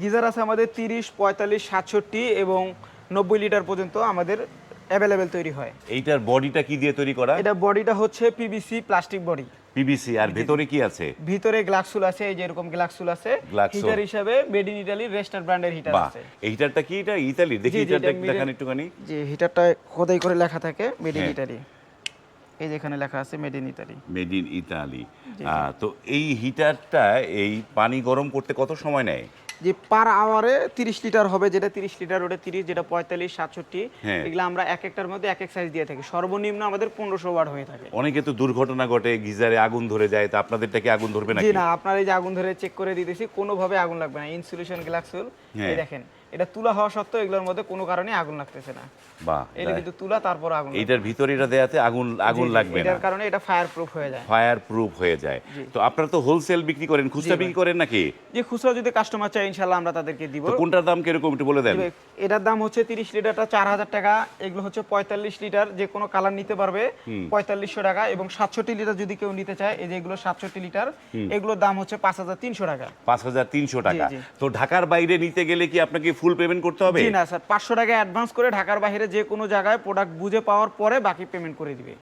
Geyser আছে আমাদের তিরিশ পঁয়তাল্লিশ সাতষট্টি এবং নব্বই লিটার পর্যন্ত আমাদের অ্যাভেলেবেল তৈরি হয়। এইটার বডিটা কি দিয়ে তৈরি করা? এটা বডিটা হচ্ছে পিভিসি প্লাস্টিক বডি পিবিসি আর ভেতরে কি আছে? ভিতরে গ্লাক্সুল আছে এই যে এরকম গ্লাক্সুল আছে। হিটার হিসাবে মেড ইন ইটালি রেস্টার ব্র্যান্ডের হিটার আছে। এই হিটারটা কি এটা? ইতালি দেখি হিটারটা দেখান একটুখানি। যে হিটারটা খোদাই করে লেখা থাকে মেড ইন। ইটালি এই যে এখানে লেখা আছে made in Italy made in Italy তো এই হিটারটা এই পানি গরম করতে কত সময় নেয়? যে পার আওয়ারে তিরিশ লিটার হবে যেটা তিরিশ লিটার ওটা তিরিশ যেটা পঁয়তাল্লিশ সাতষট্টি এগুলা এগুলো আমরা এক একটার মধ্যে এক এক সাইজ দিয়ে থাকি। সর্বনিম্ন আমাদের পনেরোশো ওয়াট হয়ে থাকে। অনেকে তো দুর্ঘটনা ঘটে গিজারে আগুন ধরে যায় তো আপনাদেরটা কি আগুন ধরবে জি না আপনার এই যে আগুন ধরে চেক করে দিতেছি কোনোভাবে আগুন লাগবে না। ইনসুলেশন গ্লাক্সুল হ্যাঁ। এই দেখেন এটা তুলা হওয়া সত্ত্বেও এগুলোর মধ্যে কোনো কারণে আগুন লাগতেছে না। বাহ এটা কিন্তু তুলা তারপর আগুন। এইটার ভিতরে এটা দেয়াতে আগুন আগুন লাগবে না। এটার কারণে এটা ফায়ার প্রুফ হয়ে যায়। ফায়ার প্রুফ হয়ে যায়। তো আপনারা তো হোলসেল বিক্রি করেন খুচরা বিক্রি করেন নাকি? যে খুচরা যদি কাস্টমার চায় ইনশাল্লাহ আমরা তাদেরকে দিব। তো কোনটার দাম কীরকম একটু বলে দেন। এটার দাম হচ্ছে তিরিশ লিটারটা চার হাজার টাকা। এগুলো হচ্ছে পঁয়তাল্লিশ লিটার যে কোনো কালার নিতে পারবে। পঁয়তাল্লিশশো টাকা এবং সাতষট্টি লিটার যদি কেউ নিতে চায় এই যে এগুলো সাতষট্টি লিটার এগুলোর দাম হচ্ছে পাঁচ হাজার তিনশো টাকা। পাঁচ হাজার তিনশো টাকা। তো ঢাকার বাইরে নিতে গেলে কি আপনাকে ফুল পেমেন্ট করতে হবে? জি না, স্যার। পাঁচশো টাকা অ্যাডভান্স করে ঢাকার বাইরে যে কোনো জায়গায় প্রোডাক্ট বুঝে পাওয়ার পরে বাকি পেমেন্ট করে দিবে।